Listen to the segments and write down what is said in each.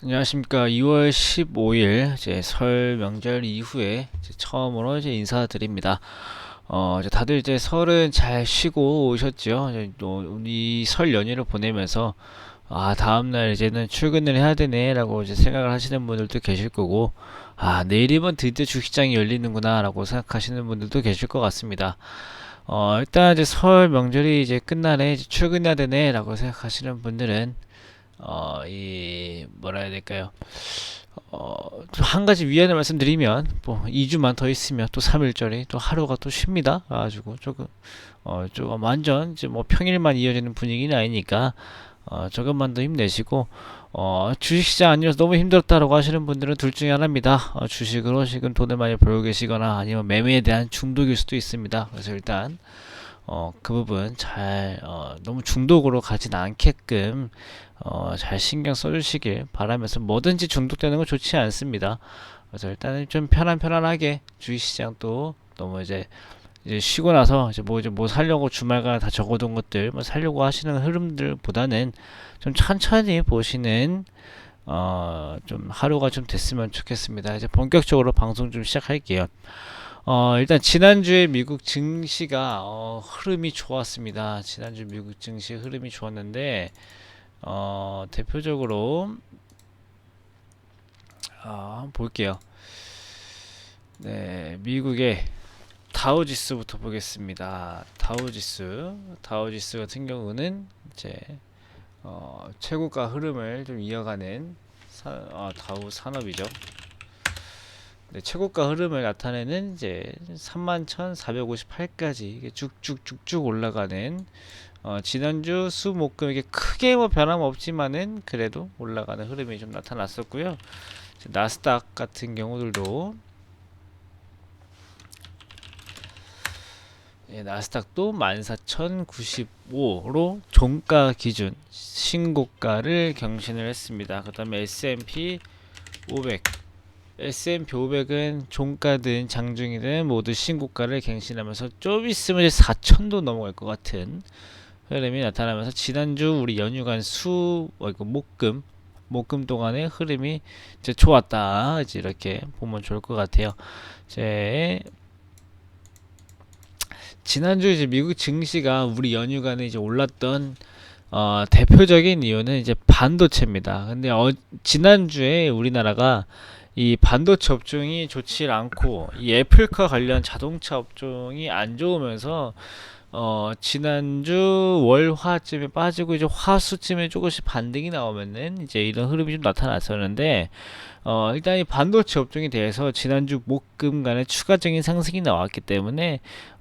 안녕하십니까. 2월 15일 이제 설 명절 이후에 이제 처음으로 이제 인사드립니다. 어, 이제 다들 이제 설은 잘 쉬고 오셨죠? 이제 또 우리 설 연휴를 보내면서 아, 다음 날 이제는 출근을 해야 되네라고 이제 생각을 하시는 분들도 계실 거고 아, 내일이면 드디어 주식장이 열리는구나라고 생각하시는 분들도 계실 것 같습니다. 어, 일단 이제 설 명절이 이제 끝나네, 이제 출근해야 되네라고 생각하시는 분들은 어, 이 뭐라 해야 될까요? 어, 좀한 가지 위안을 말씀드리면 뭐 2주만 더 있으면 또 3일절이 또 하루가 또 쉽니다. 가지고 조금 어, 조금 완전 이제 뭐 평일만 이어지는 분위기는 아니니까 어, 조금만 더 힘내시고 어, 주식시장 아니어서 너무 힘들었다라고 하시는 분들은 둘 중에 하나입니다. 어, 주식으로 지금 돈을 많이 벌고 계시거나 아니면 매매에 대한 중독일 수도 있습니다. 그래서 일단 어, 그 부분 잘 어, 너무 중독으로 가진 않게끔 어, 잘 신경 써주시길 바라면서 뭐든지 중독되는 건 좋지 않습니다. 그래서 일단은 좀 편안 편안하게 주식시장 또 너무 이제 이제 쉬고 나서 이제 뭐 이제 뭐 살려고 주말간 다 적어둔 것들 뭐 살려고 하시는 흐름들보다는 좀 천천히 보시는 어, 좀 하루가 좀 됐으면 좋겠습니다. 이제 본격적으로 방송 좀 시작할게요. 어, 일단 지난주에 미국 증시가 어, 흐름이 좋았습니다. 지난주 미국 증시 흐름이 좋았는데 어, 대표적으로 아, 한번 볼게요. 네, 미국의 다우지수부터 보겠습니다. 다우지수, 다우지수 같은 경우는 이제 어, 최고가 흐름을 좀 이어가는 사, 아, 다우 산업이죠. 네, 최고가 흐름을 나타내는 이제 31,458까지 쭉쭉쭉쭉 올라가는 어, 지난주 수목금 이게 크게 뭐 변함 없지만은 그래도 올라가는 흐름이 좀 나타났었고요. 나스닥 같은 경우들도 예, 나스닥도 14,095로 종가 기준 신고가를 경신을 했습니다. 그 다음에 S&P 500 S&P 500은 종가든 장중이든 모두 신고가를 갱신하면서 좀 있으면 이제 4천도 넘어갈 것 같은 흐름이 나타나면서 지난주 우리 연휴간 수 어, 이거 목금 목금 동안의 흐름이 이제 좋았다 이제 이렇게 보면 좋을 것 같아요. 이제 지난주 이제 미국 증시가 우리 연휴간에 이제 올랐던 어, 대표적인 이유는 이제 반도체입니다. 근데 어, 지난주에 우리나라가 이 반도체 업종이 좋지 않고 이 애플카 관련 자동차 업종이 안 좋으면서 어 지난주 월화쯤에 빠지고 이제 화수쯤에 조금씩 반등이 나오면은 이제 이런 흐름이 좀 나타났었는데 어 일단 이 반도체 업종에 대해서 지난주 목금 간에 추가적인 상승이 나왔기 때문에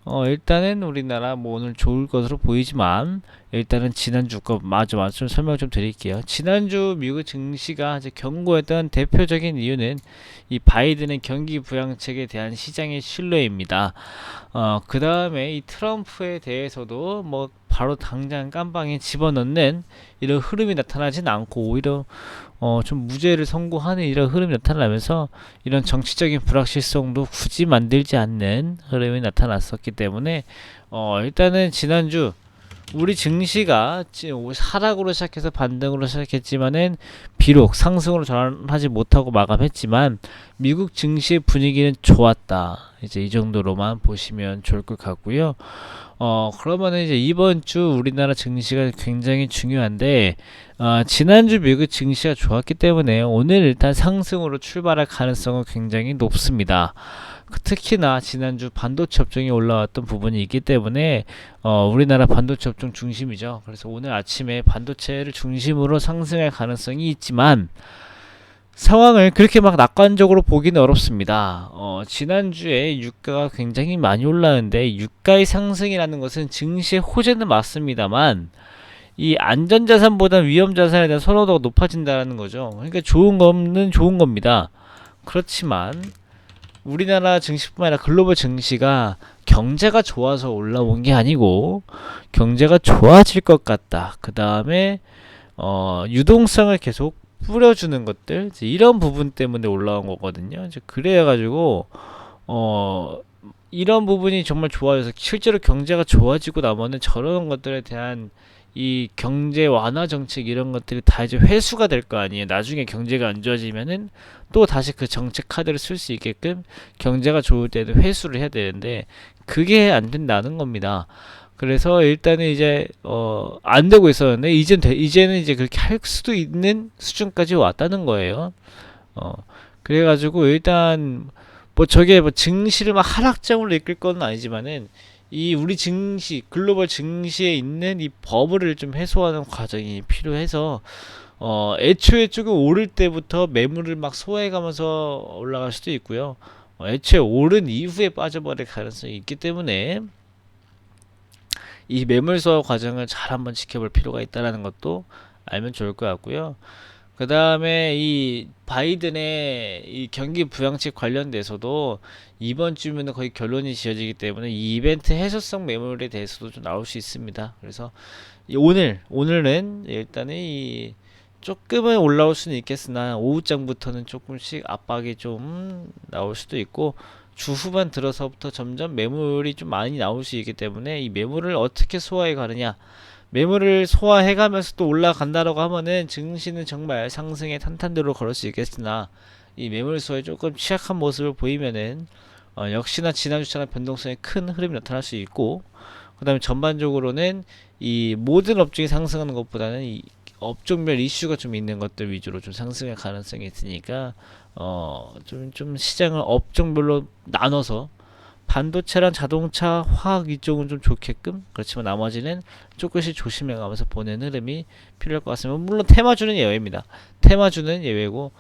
어 일단은 우리나라 뭐 오늘 좋을 것으로 보이지만 일단은 지난주 거 마저 마저 좀 설명 좀 드릴게요. 지난주 미국 증시가 이제 경고했던 대표적인 이유는 이 바이든의 경기 부양책에 대한 시장의 신뢰입니다. 어, 그 다음에 이 트럼프에 대해서도 뭐 바로 당장 깜방에 집어넣는 이런 흐름이 나타나진 않고 오히려 어, 좀 무죄를 선고하는 이런 흐름이 나타나면서 이런 정치적인 불확실성도 굳이 만들지 않는 흐름이 나타났었기 때문에 어, 일단은 지난주 우리 증시가 하락으로 시작해서 반등으로 시작했지만은 비록 상승으로 전환하지 못하고 마감했지만 미국 증시의 분위기는 좋았다. 이제 이 정도로만 보시면 좋을 것 같고요. 어 그러면은 이제 이번 주 우리나라 증시가 굉장히 중요한데 어, 지난주 미국 증시가 좋았기 때문에 오늘 일단 상승으로 출발할 가능성은 굉장히 높습니다. 그 특히나 지난주 반도체 업종이 올라왔던 부분이 있기 때문에 어, 우리나라 반도체 업종 중심이죠. 그래서 오늘 아침에 반도체를 중심으로 상승할 가능성이 있지만 상황을 그렇게 막 낙관적으로 보기는 어렵습니다. 어, 지난주에 유가가 굉장히 많이 올랐는데 유가의 상승이라는 것은 증시의 호재는 맞습니다만 이 안전자산보다 위험자산에 대한 선호도가 높아진다는 거죠. 그러니까 좋은 거는 좋은 겁니다. 그렇지만 우리나라 증시뿐만 아니라 글로벌 증시가 경제가 좋아서 올라온 게 아니고 경제가 좋아질 것 같다. 그 다음에 어, 유동성을 계속 뿌려주는 것들 이런 부분 때문에 올라온 거거든요. 이제 그래가지고 어 이런 부분이 정말 좋아져서 실제로 경제가 좋아지고 나면은 저런 것들에 대한 이 경제 완화 정책 이런 것들이 다 이제 회수가 될 거 아니에요. 나중에 경제가 안 좋아지면은 또 다시 그 정책 카드를 쓸 수 있게끔 경제가 좋을 때는 회수를 해야 되는데 그게 안 된다는 겁니다. 그래서 일단은 이제 어 안 되고 있었는데 이젠 돼, 이제는 이제 그렇게 할 수도 있는 수준까지 왔다는 거예요. 어 그래가지고 일단 뭐 저게 뭐 증시를 막 하락장으로 이끌 건 아니지만은 이 우리 증시 글로벌 증시에 있는 이 버블을 좀 해소하는 과정이 필요해서 어 애초에 조금 오를 때부터 매물을 막 소화해가면서 올라갈 수도 있고요. 어, 애초에 오른 이후에 빠져버릴 가능성이 있기 때문에 이 매물 소화 과정을 잘 한번 지켜볼 필요가 있다라는 것도 알면 좋을 것 같고요. 그 다음에 이 바이든의 이 경기 부양책 관련돼서도 이번 주면은 거의 결론이 지어지기 때문에 이 이벤트 해소성 매물에 대해서도 좀 나올 수 있습니다. 그래서 이 오늘 오늘은 일단은 이 조금은 올라올 수는 있겠으나 오후장부터는 조금씩 압박이 좀 나올 수도 있고 주 후반 들어서부터 점점 매물이 좀 많이 나올 수 있기 때문에 이 매물을 어떻게 소화해 가느냐. 매물을 소화해 가면서 또 올라간다라고 하면은 증시는 정말 상승의 탄탄대로 걸을 수 있겠으나 이 매물 소화에 조금 취약한 모습을 보이면은 어, 역시나 지난주처럼 변동성이 큰 흐름이 나타날 수 있고 그 다음에 전반적으로는 이 모든 업종이 상승하는 것보다는 이 업종별 이슈가 좀 있는 것들 위주로 좀 상승할 가능성이 있으니까 어좀좀 시장을 업종별로 나눠서 반도체랑 자동차, 화학 이쪽은 좀 좋게끔 그렇지만 나머지는 조금씩 조심해가면서 보는 흐름이 필요할 것 같습니다. 물론 테마주는 예외입니다. 테마주는 예외고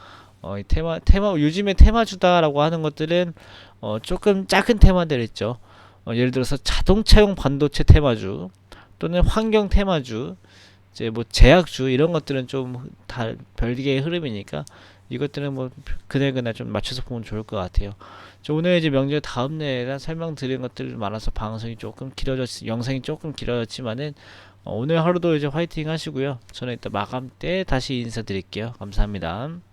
어, 이 테마 테마 요즘에 테마주다라고 하는 것들은 어, 조금 작은 테마들 있죠. 어, 예를 들어서 자동차용 반도체 테마주 또는 환경 테마주 이제 뭐 제약주 이런 것들은 좀 다 별개의 흐름이니까 이것들은 뭐 그날그날 좀 맞춰서 보면 좋을 것 같아요. 저 오늘 이제 명절 다음 날이라 설명드린 것들이 많아서 방송이 조금 길어졌, 영상이 조금 길어졌지만은 어, 오늘 하루도 이제 화이팅 하시고요. 저는 이따 마감 때 다시 인사드릴게요. 감사합니다.